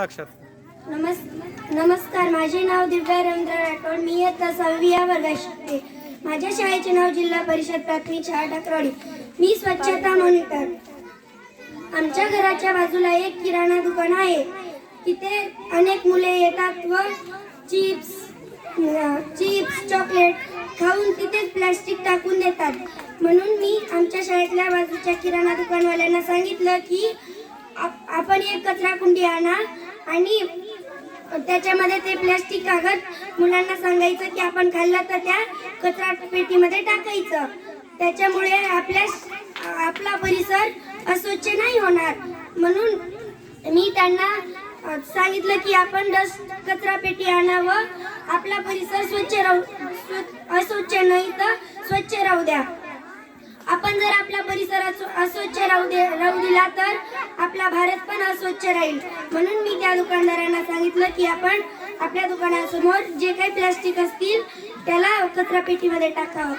लक्षात. नमस् नमस्कार माझे नाव दिव्या रवींद्र राठोड. मी इयत्ता सहावी या वर्गात शिकते माझ्या शाळेचे नाव जिल्हा परिषद प्राथमिक शाळा टाकरवाडी मी स्वच्छता मॉनिटर. आमच्या घराच्या बाजूला एक किराणा दुकान आहे. तिथे अनेक मुले येतात व चिप्स चिप्स चॉकलेट खाऊन तिथेच प्लास्टिक टाकून देतात. म्हणून मी आमच्या शाळेतल्या बाजूच्या किराणा दुकानवाल्यांना सांगितलं की आप- आपण एक कचरा कुंडी आणा. आणि त्याच्यामध्ये ते प्लास्टिक कागद मुलांना सांगायचं की आपण खाल्लं तर त्या कचरा पेटीमध्ये टाकायचं. त्याच्यामुळे आपल्या आपला परिसर अस्वच्छ नाही होणार. म्हणून मी त्यांना सांगितलं की आपण डस्ट कचरा पेटी आणावं. आपला परिसर स्वच्छ राहू स्व- अस्वच्छ नाही तर स्वच्छ राहू द्या. आपण जर आपला परिसर अस्व- अस्वच्छ राहू दे राहू दिला तर आपला भारत पण अस्वच्छ राहील. म्हणून मी त्या दुकानदारांना सांगितलं की आपण आपल्या दुकानासमोर जे काही प्लास्टिक असतील त्याला कचरा पेटीमध्ये टाकावं